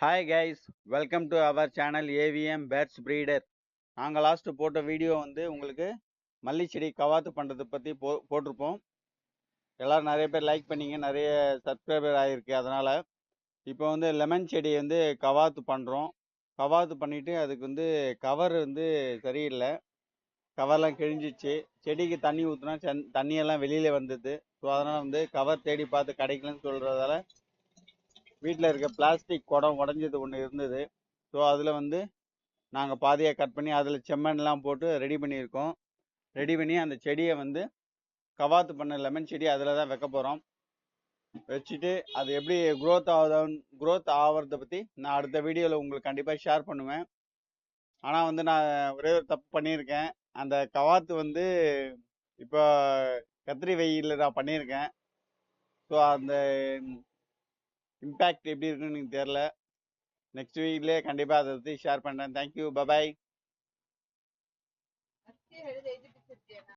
Hi guys welcome to our channel AVM birds breeder நாங்கள் last போட்ட video வந்து உங்களுக்கு மல்லி செடி கவாத்து பண்ணுறது பற்றி போ போட்டிருப்போம். எல்லோரும் நிறைய பேர் லைக் பண்ணிங்க நிறைய சப்ஸ்கிரைபர் ஆகிருக்கு அதனால் இப்போ வந்து லெமன் செடி வந்து கவாத்து பண்ணுறோம் கவாத்து பண்ணிவிட்டு அதுக்கு வந்து கவர் வந்து சரியில்லை. கவர்லாம் கிழிஞ்சிச்சு. செடிக்கு தண்ணி ஊற்றினா தண்ணியெல்லாம் வெளியில் வந்தது. ஸோ அதனால் வந்து கவர் தேடி பார்த்து கிடைக்கலன்னு சொல்கிறதால வீட்டில் இருக்க பிளாஸ்டிக் குடம் உடஞ்சது ஒன்று இருந்தது. ஸோ அதில் வந்து நாங்கள் பாதியாக கட் பண்ணி அதில் செம்மண்லாம் போட்டு ரெடி பண்ணியிருக்கோம். ரெடி பண்ணி அந்த செடியை வந்து கவாத்து பண்ண லெமன் செடி அதில் தான் வைக்க போகிறோம் வச்சுட்டு அது எப்படி க்ரோத் ஆகுதான் க்ரோத் ஆகிறத பற்றி நான் அடுத்த வீடியோவில் உங்களுக்கு கண்டிப்பாக ஷேர் பண்ணுவேன். ஆனால் வந்து நான் ஒரே ஒரு தப்பு பண்ணியிருக்கேன். அந்த கவாத்து வந்து இப்போ கத்திரி வெயிலில் நான் பண்ணியிருக்கேன். ஸோ அந்த இம்பேக்ட் எப்படி இருக்குன்னு எனக்கு தெரில நெக்ஸ்ட் வீக்லேயே கண்டிப்பாக அதை பற்றி ஷேர் பண்ணுறேன் தேங்க்யூ பபாய்